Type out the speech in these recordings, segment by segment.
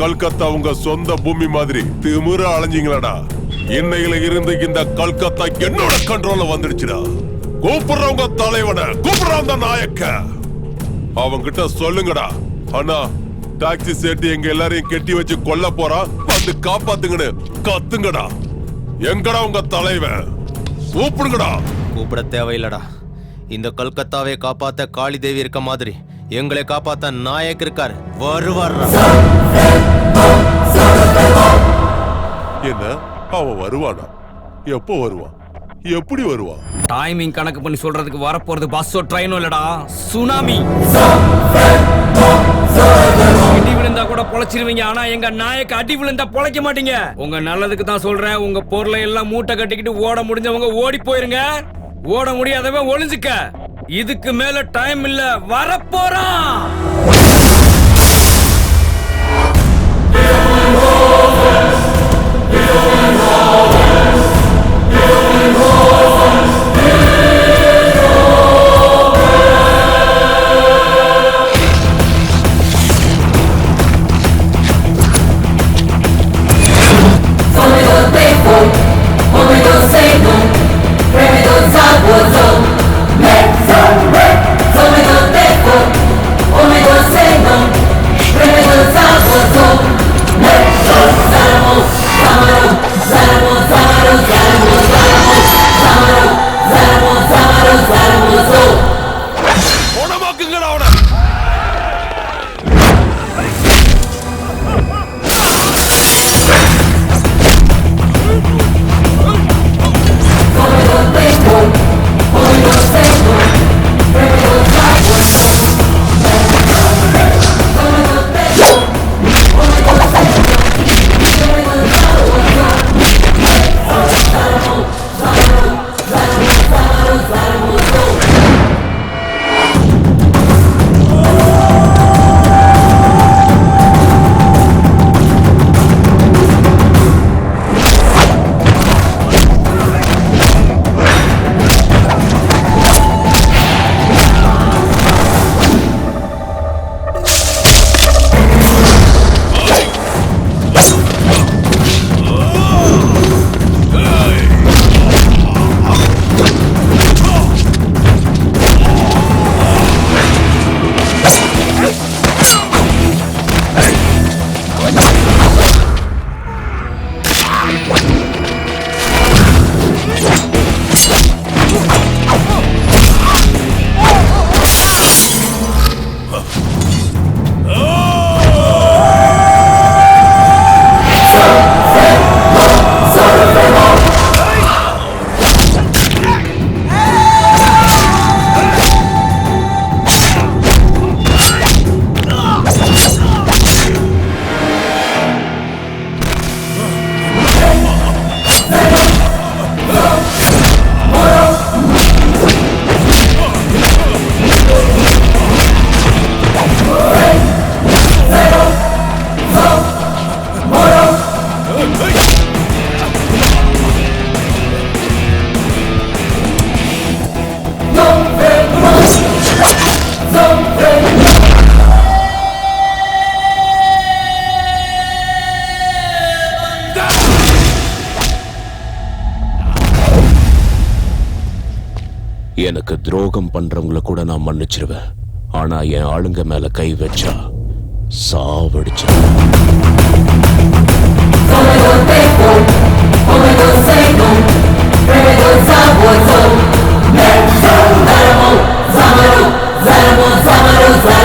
கல்கத்தா உங்க சொந்த பூமி மாதிரி திமிர அலைஞ்சிங்களாடா. இன்னையில இருந்து இந்த கல்கத்தா என்னோட கண்ட்ரோல வந்துடுச்சுடா. கூப்பிடுறவங்க தலைவன கூப்பிடுறவங்க நாயக்க. அவங்கிட்ட சொல்லுங்கடா. அண்ணா டாக்ஸி சேர்த்து எங்க எல்லாரையும் கெட்டி வச்சு கொல்ல போறான் வந்து காப்பாத்துங்கன்னு கத்துங்கடா. எங்கடா உங்க தலைவன்? கூப்பிடுங்கடா. கூப்பிட தேவையில்லடா. இந்த கல்கத்தாவை காப்பாத்த காளி தேவி இருக்க மாதிரி. எங்களை காப்பாத்த நாயக் இருக்கார். வருவார். என்ன? அவன் வருவானா? எப்போ வருவான் எப்படி வருவான் டைமிங் கணக்கு பண்ணி சொல்றதுக்கு வரப்போறது பஸ்ஸோ ட்ரெயினோ இல்லடா? சுனாமி இடி விழுந்தா கூட பொழைச்சிருவீங்க ஆனா எங்க நாயக்கு அடி விழுந்தா பொழைக்க மாட்டீங்க. உங்க நல்லதுக்கு தான் சொல்றேன் உங்க பொருளை எல்லாம் மூட்டை கட்டிக்கிட்டு ஓட முடிஞ்சவங்க ஓடி போயிருங்க. ஓட முடியாதவன் ஒளிஞ்சுக்க. இதுக்கு மேல டைம் இல்ல. வரப்போறான். எனக்கு துரோகம் பண்றவங்கள கூட நான் மன்னிச்சிருவேன் ஆனா என் ஆளுங்க மேல கை வச்சா சாவடிச்சிருவேன்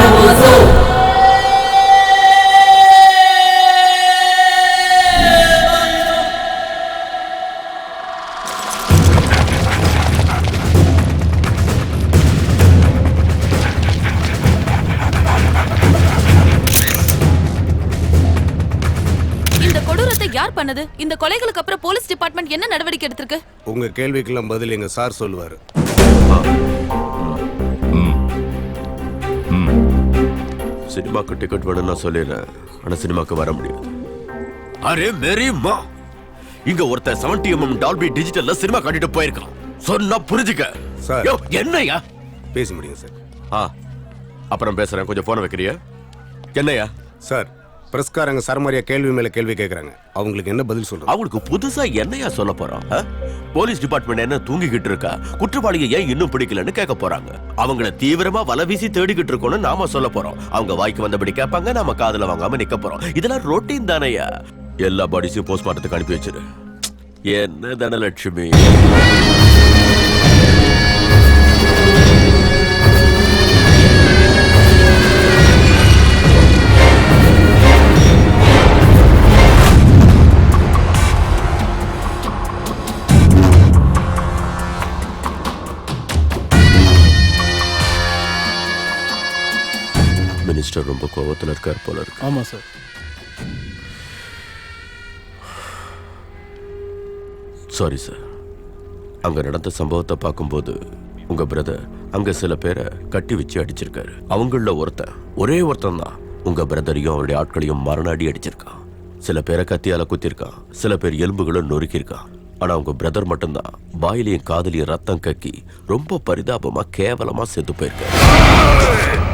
இந்த டிபார்ட்மெண்ட் என்ன நடவடிக்கை எடுத்திருக்கு? உங்க கேள்விக்கெல்லாம் பதில் எங்க சார் சொல்லுவாரு. சினிமாக்கு டிக்கெட் வேணும்னு சொல்லிடுறேன். ஆனா சினிமாக்கு வர முடியாது. அரே மேரிம்மா இங்க ஒருத்தன் 70 எம்எம் டால்பி டிஜிட்டல்ல சினிமா காட்டிட்டு போயிருக்கான். சொன்னா புரிஞ்சுக்க. சார். யோ, என்னய்யா? பேச முடியும் சார். ஆ அப்புறம் பேசுறேன். கொஞ்சம் போன வைக்கிறியா? என்னய்யா? சார் பிரஸ்காரங்க சரமாரியா கேள்வி மேல கேள்வி கேக்குறாங்க. அவங்களுக்கு என்ன பதில் சொல்றோம் அவங்களுக்கு புதுசா என்னையா சொல்ல போறோம் போலீஸ் டிபார்ட்மெண்ட் என்ன தூங்கிக்கிட்டு இருக்கா? குற்றவாளியை ஏன் இன்னும் பிடிக்கலன்னு கேட்க போறாங்க. அவங்கள தீவிரமா வலை வீசி தேடிக்கிட்டு இருக்கோம்னு நாம சொல்ல போறோம். அவங்க வாய்க்கு வந்தபடி கேட்பாங்க நாம காதல வாங்காம நிக்க போறோம். இதெல்லாம் ரொட்டீன் தானையா? எல்லா பாடிஸையும் போஸ்ட்மார்ட்டத்துக்கு அனுப்பி வச்சிரு. என்ன தனலட்சுமி? மினிஸ்டர் ரொம்ப கோவத்துல இருக்கார் போல இருக்கு ஆமா சார் சாரி சார் அங்க நடந்த சம்பவத்தை பார்க்கும்போது உங்க பிரதர் அங்க சில பேரை கட்டி வச்சு அடிச்சிருக்காரு அவங்கள ஒருத்தன் ஒரே ஒருத்தன் தான் உங்க பிரதரையும் அவருடைய ஆட்களையும் மரணாடி அடிச்சிருக்கான் சில பேரை கத்தியால குத்திருக்கான் சில பேர் எலும்புகளும் நொறுக்கியிருக்கான் ஆனா உங்க பிரதர் மட்டும்தான். வாயிலையும் காதலியும் ரத்தம் கக்கி ரொம்ப பரிதாபமா கேவலமா செத்து போயிருக்காரு.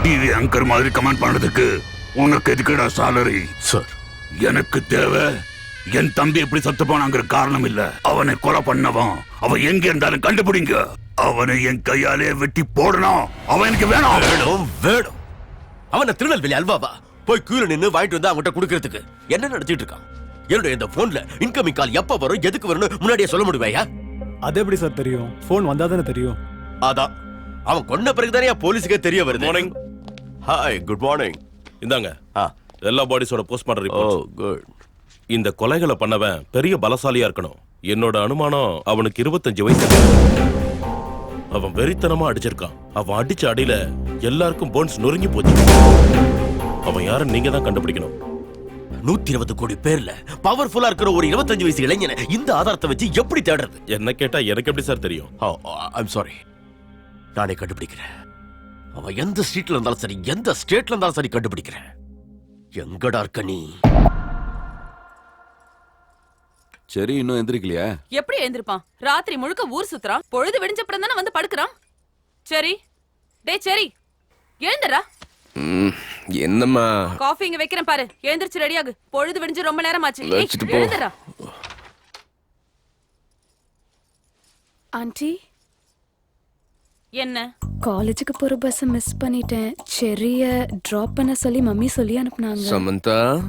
டிவி ஆங்கர் மாதிரி கமெண்ட் பண்ணதுக்கு உனக்கு எதுக்குடா சாலரி சார் எனக்கு தேவை. என் தம்பி எப்படி சத்து போனாங்கிற காரணம் இல்ல. அவனை கொலை பண்ணவன். அவன் எங்க இருந்தாலும் கண்டுபிடிங்க. அவனை என் கையாலே வெட்டி போடணும். அவன் எனக்கு வேணும். வேணும் வேணும். அவனை திருநெல்வேலி அல்வாவா போய் கீழே நின்னு வாங்கிட்டு வந்து அவன்கிட்ட கொடுக்கறதுக்கு. என்ன நடத்திட்டு இருக்கான்? என்னுடைய இந்த போன்ல இன்கமிங் கால் எப்ப வரும் எதுக்கு வரும்னு முன்னாடியே சொல்ல முடியுமையா அது எப்படி சார் தெரியும்? ஃபோன் வந்தா தானே தெரியும்? அதான். அவன் கொன்ன பிறகுதானே போலீஸுக்கே தெரிய வருது. Morning. ஹாய் குட் மார்னிங் இந்தாங்க. ஆ. எல்லா பாடிஸோட போஸ்ட்மார்ட்டம் ஓ ரிப்போர்ட் குட் இந்த கொலைகளை பண்ணவன் பெரிய பலசாலியா இருக்கணும். என்னோட அனுமானம் அவனுக்கு இருபத்தஞ்சு வயசு. அவன் வெறித்தனமா அடிச்சிருக்கான். அவன் அடிச்ச அடியில எல்லாருக்கும் போன்ஸ் நொறுங்கி போச்சு. அவன் யாருன்னு நீங்க தான் கண்டுபிடிக்கணும். நூத்தி இருபது கோடி பேர்ல பவர்ஃபுல்லா இருக்கிற ஒரு இருபத்தஞ்சு வயசு இளைஞனை இந்த ஆதாரத்தை வச்சு எப்படி தேடுறது? என்ன கேட்டா எனக்கு எப்படி சார் தெரியும்? ஐம் சாரி நானே கண்டுபிடிக்கிறேன். அவன் எந்த ஸ்ட்ரீட்ல இருந்தாலும் சரி எந்த ஸ்டேட்ல இருந்தாலும் சரி கண்டுபிடிக்கிறேன். எங்கடா இருக்க நீ? சரி இன்னும் எந்திரிக்கலையா? எப்படி எழுந்திருப்பான் ராத்திரி முழுக்க ஊர் சுத்துறான் பொழுது விடிஞ்சப்புறம் தானே வந்து படுக்கிறான்? சரி. டேய் சரி. எழுந்துடா என்னம்மா? காஃபி இங்க வைக்கிறேன் பாரு. எழுந்திருச்சு ரெடியாகு பொழுது விடிஞ்சு ரொம்ப நேரம் ஆச்சு வச்சுட்டு போ. ஆண்டி? என்ன? காலேஜுக்கு போற பஸ் மிஸ் பண்ணிட்டேன். செரிய டிராப் பண்ண சொல்லி மம்மி சொல்லி அனுப்புனாங்க. சமந்தா?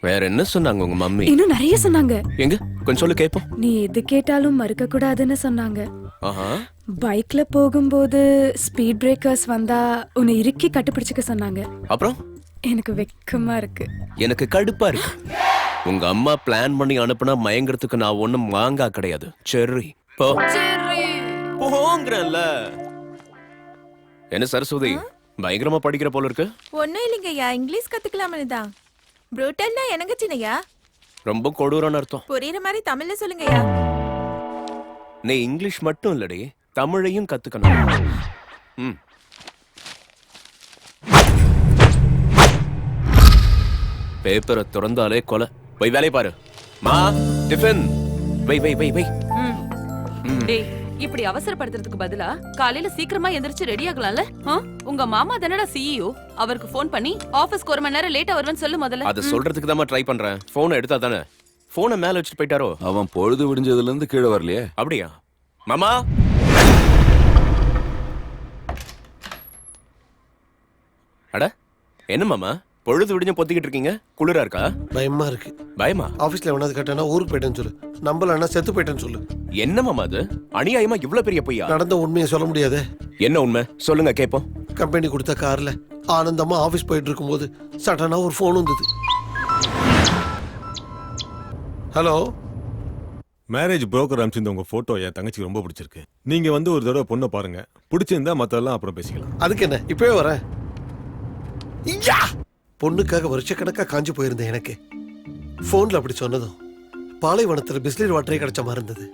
வேற என்ன சொன்னாங்க உங்க மம்மி? இன்னும் நிறைய சொன்னாங்க. எங்க? கொஞ்சம் சொல்லு கேப்போம். நீ எது கேட்டாலும் மறுக்க கூடாதுன்னு சொன்னாங்க. ஆஹா. பைக்ல போகும்போது ஸ்பீட் பிரேக்கர்ஸ் வந்தா உன்னை இறுக்கி கட்டுப்பிடிச்சுக்க சொன்னாங்க. அப்புறம்? எனக்கு வெக்கமா இருக்கு. எனக்கு கடுப்பா இருக்கு. உங்க அம்மா பிளான் பண்ணி அனுப்புனா மயங்கறதுக்கு நான் ஒண்ணும் மாங்கா கிடையாது. சரி போ. சரி. போங்கறல்ல என்ன சரஸ்வதி? பயங்கரமா படிக்கிற போல இருக்கு. ஒன்னும் இல்லைங்கய்யா இங்கிலீஷ் கத்துக்கலாம்னு தான். ப்ரூட்டல்னா எனக்கு சின்னையா ரொம்ப கொடூரம்னு அர்த்தம். புரியுற மாதிரி தமிழ்ல சொல்லுங்கய்யா. நீ இங்கிலீஷ் மட்டும் இல்லடி தமிழையும் கத்துக்கணும். ம். பேப்பரை திறந்தாலே கொலை. போய் வேலையை பாரு. மா டிஃபன். வை வை வை வை. டேய். இப்படி அவசரப்படுத்துறதுக்கு பதிலா காலையில சீக்கிரமா எந்திரிச்சு ரெடி ஆகலாம்ல? உங்க மாமா தானடா சிஇஓ அவருக்கு ஃபோன் பண்ணி ஆபீஸ்க்கு ஒரு மணி நேரம் லேட்டா வருவேன்னு சொல்லு முதல்ல. அதை சொல்றதுக்கு தான் ட்ரை பண்றேன். போனை எடுத்தா தானே? போனை மேல வச்சுட்டு போயிட்டாரோ? அவன் பொழுது விடிஞ்சதுல இருந்து கீழே வரலையே. அப்படியா? மாமா? அட என்ன மாமா? பொழுது விடிஞ்சு பொத்திக்கிட்டு இருக்கீங்க? குளிரா இருக்கா? பயமா இருக்கு. பயமா? ஆபீஸ்ல எவனாவது கேட்டானா ஊருக்கு போயிட்டேன்னு சொல்லு. நம்பலன்னா செத்து போயிட்டேன்னு சொல்லு. என்ன மாமா அது? அநியாயமா இவ்ளோ பெரிய பொய்யா? நடந்த உண்மையை சொல்ல முடியாதே. என்ன உண்மை? சொல்லுங்க கேப்போம். கம்பெனி கொடுத்த கார்ல ஆனந்தமா ஆபீஸ் போயிட்டு இருக்கும்போது சடனா ஒரு ஃபோன் வந்தது. ஹலோ மேரேஜ் புரோக்கர் அனுப்பிச்சிருந்த உங்க போட்டோ என் தங்கச்சிக்கு ரொம்ப பிடிச்சிருக்கு. நீங்க வந்து ஒரு தடவை பொண்ணை பாருங்க. பிடிச்சிருந்தா மத்தெல்லாம் அப்புறம் பேசிக்கலாம். அதுக்கு என்ன? இப்பவே வரேன். ஐயா! பொண்ணுக்காக வருஷக்கணக்கா காஞ்சு போயிருந்தேன் எனக்கு. ஃபோன்ல அப்படி சொன்னதும் பாலைவனத்துல பிஸ்லரி வாட்டரே கிடைச்ச மாதிரி இருந்தது.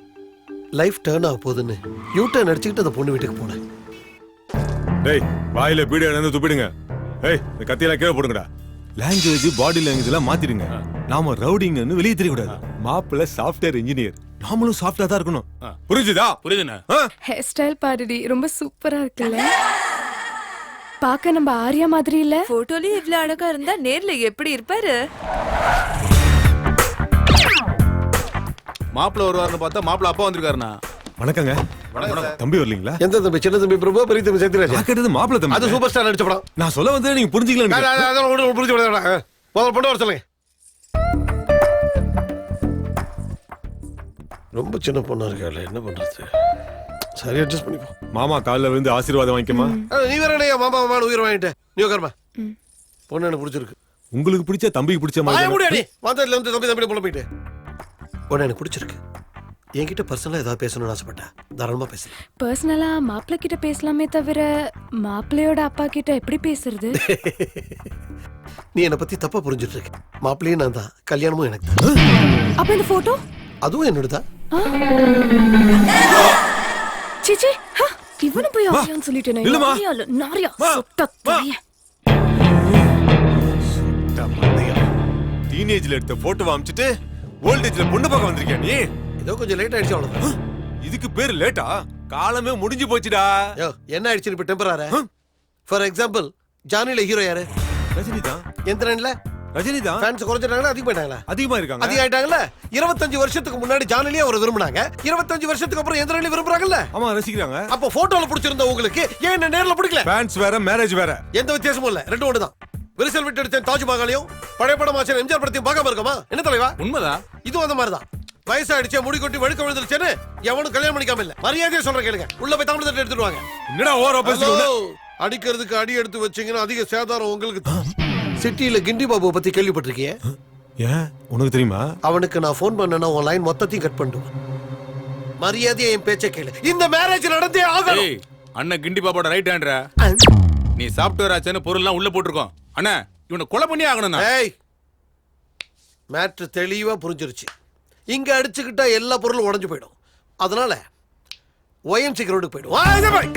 லைஃப் டேர்ன் ஆக போகுதுன்னு யூ டர்ன் அடிச்சுக்கிட்டு அந்த பொண்ணு வீட்டுக்கு போனேன். டேய் வாயில பீடி இருந்து துப்பிடுங்க. ஏய் இந்த கத்தியெல்லாம் கீழே போடுங்கடா. லாங்குவேஜ் பாடி லாங்குவேஜ் எல்லாம் மாத்திடுங்க. நாம ரவுடிங்னு வெளியே தெரியக்கூடாது. மாப்பிள்ள சாஃப்ட்வேர் இன்ஜினியர் நாமளும் சாஃப்டா தான் இருக்கணும். புரிஞ்சுதா? புரியுதுண்ணா. ஹேர் ஸ்டைல் பாருடி ரொம்ப சூப்பரா இருக்குல்ல. பார்க்க நம்ம ஆர்யா மாதிரி இல்ல? போட்டோலயும் இவ்ளோ அழகா இருந்தா நேர்ல எப்படி இருப்பாரு? மாப்பிள்ள வருவாருன்னு பார்த்தா மாப்பிள்ள அப்பா வந்திருக்காருண்ணா. வணக்கங்க. தம்பி வரலீங்களா? எந்த தம்பி? சின்ன தம்பி பிரபு பெரிய தம்பி சத்யராஜ். கேட்டது மாப்பிள்ள தம்பி. அது சூப்பர் ஸ்டார் நடிச்ச படம். நான் சொல்ல வந்து நீங்க புரிஞ்சுக்கல அத- அத- அதெல்லாம் ஒண்ணும் புரிஞ்சு விட. முதல்ல பொண்ணு வர சொல்லுங்க. ரொம்ப சின்ன பொண்ணா இருக்காள் என்ன பண்றது? சரி அட்ஜஸ்ட் பண்ணிப்போம் மாமா காலில் விழுந்து ஆசீர்வாதம் வாங்கிக்கமா நீ வேற என்னையா? மாமா மாமா உயிர் வாங்கிட்ட. நீ உட்காருமா. பொண்ணு எனக்கு பிடிச்சிருக்கு. உங்களுக்கு பிடிச்ச தம்பிக்கு பிடிச்ச மாதிரி வந்ததுல இருந்து தம்பி தம்பி பொண்ணு போயிட்டு பொண்ணு எனக்கு பிடிச்சிருக்கு. என்கிட்ட பர்சனலா ஏதாவது பேசணும்னு ஆசைப்பட்டா தாராளமா பேசுறேன். பர்சனலா மாப்பிள்ள கிட்ட பேசலாமே தவிர மாப்பிள்ளையோட அப்பா கிட்ட எப்படி பேசுறது? நீ என்னை பத்தி தப்பா புரிஞ்சிட்டு இருக்க. மாப்பிள்ளையும் நான் தான். கல்யாணமும் எனக்கு தான். அப்ப இந்த போட்டோ அதுவும் என்னோட தான் சிச்சி இவனு போய் ஆர்யான்னு சொல்லிட்டேனே. நில்லுமா. ஆர்யா இல்ல, நாரியா வா. சுத்த. தலைய. டீனேஜ்ல எடுத்த போட்டோ அமிச்சிட்டு ஓல்டேஜ்ல பொண்ணு பார்க்க வந்திருக்கியா நீ? ஏதோ கொஞ்சம் லேட் ஆயிடுச்சு அவ்வளவுதான். இதுக்கு பேரு லேட்டா? காலமே முடிஞ்சு போச்சுடா. யோ என்ன ஆயிடுச்சு இப்ப டெம்பரார ஃபார் எக்ஸாம்பிள் ஜானில ஹீரோ யாரு? ரஜினி தான் எந்திரன்ல ரஜினி தான் ஃபேன்ஸ் குறைஞ்சிட்டாங்களா அதிகம் போயிட்டாங்களா அதிகமா இருக்காங்க. அதிகம் ஆயிட்டாங்கல்ல இருபத்தஞ்சு வருஷத்துக்கு முன்னாடி ஜானிலேயே அவர் விரும்புனாங்க. இருபத்தஞ்சு வருஷத்துக்கு அப்புறம் எந்திரன்ல விரும்புறாங்கல்ல? ஆமா ரசிக்கிறாங்க. அப்போ போட்டோல பிடிச்சிருந்த உங்களுக்கு ஏன் என்ன நேர்ல பிடிக்கல? ஃபேன்ஸ் வேற மேரேஜ் வேற. எந்த வித்தியாசமும் இல்ல. ரெண்டும் ஒண்ணுதான். விரிசல் விட்டு எடுத்த தாஜ்மஹாலையும் பழைய படம் ஆச்சர் எம்ஜிஆர் படத்தையும் பார்க்காம இருக்கமா? என்ன தலைவா? உண்மைதான் இதுவும் அந்த மாதிரிதான். வயசாயிடுச்சே முடி கொட்டி வழுக்க விழுந்துருச்சேன்னு எவனும் கல்யாணம் பண்ணிக்காம இல்ல. மரியாதையா சொல்ற கேளுங்க. உள்ள போய் தமிழ் தட்டு எடுத்துட்டு வாங்க. என்னடா ஹலோ அடிக்கிறதுக்கு அடி எடுத்து வச்சீங்கன்னா அதிக சேதாரம் உங்களுக்கு தான். சிட்டியில கிண்டி பாபுவை பத்தி கேள்விப்பட்டிருக்கியே? ஏன்? உனக்கு தெரியுமா? அவனுக்கு நான் ஃபோன் பண்ணனா உன் லைன் மொத்தத்தையும் கட் பண்ணிடுவேன் மரியாதையா என் பேச்சை கேளு. இந்த மேரேஜ் நடந்தே ஆகணும். ஏய் அண்ணன் கிண்டி பாப்போட ரைட் ஹேண்ட்ரா நீ சாப்பிட்டு ஆச்சுன்னு பொருள்லாம் உள்ள போட்டிருக்கோம். அண்ணா இவனை கொலை பண்ணி ஆகணும் ஏய் மேட்ரு தெளிவா புரிஞ்சிருச்சு. இங்க அடிச்சுக்கிட்டா எல்லா பொருளும் உடைஞ்சு போயிடும். அதனால ஒயன்சி கிரௌண்டுக்கு போயிடும்.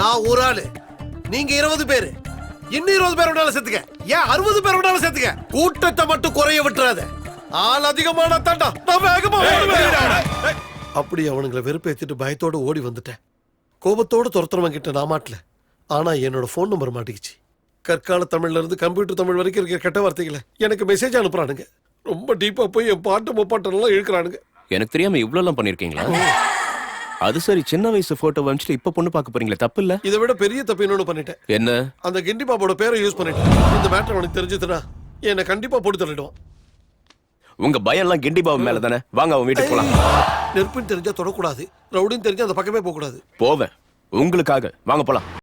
நான் ஒரு ஆளு. நீங்க இருபது பேரு. இன்னும் இருபது பேர் விடாலும் சேர்த்துக்க ஏன் அறுபது பேர் விடாலும் சேர்த்துக்க கூட்டத்தை மட்டும் குறைய விட்டுறாத. ஆள் அதிகமான தாண்டா நான் வேகமா. அப்படி அவனுங்களை வெறுப்பேத்திட்டு பயத்தோட ஓடி வந்துட்டேன். கோபத்தோட துரத்துறவன் கிட்ட நான் மாட்டல. ஆனா என்னோட ஃபோன் நம்பர் மாட்டிக்கிச்சு. கற்கால தமிழ்ல இருந்து கம்ப்யூட்டர் தமிழ் வரைக்கும் இருக்கிற கெட்ட வார்த்தைகளை எனக்கு மெசேஜ் அனுப்புறானுங்க. ரொம்ப டீப்பா போய் என் பாட்டு முப்பாட்டெல்லாம் இழுக்கிறானுங்க. எனக்கு தெரியாம இவ்வளவு பண்ணிருக்கீங்களா அது சரி சின்ன வயசு போட்டோ வந்துட்டு இப்ப பொண்ணு பார்க்க போறீங்களே தப்பு இல்ல இதை விட பெரிய தப்பு இன்னொன்னு பண்ணிட்டேன். என்ன? அந்த கிண்டி பாப்போட பேரை யூஸ் பண்ணிட்டேன். இந்த மேட்டர் அவனுக்கு தெரிஞ்சதுன்னா என்னை கண்டிப்பா போட்டு தள்ளிடுவான். உங்க பயம் எல்லாம் கிண்டி பாபு மேல தானே? வாங்க அவன் வீட்டுக்கு போலாம். நெருப்புன்னு தெரிஞ்சா தொடக்கூடாது. ரவுடின்னு தெரிஞ்சா அந்த பக்கமே போக கூடாது போவேன். உங்களுக்காக. வாங்க போலாம்.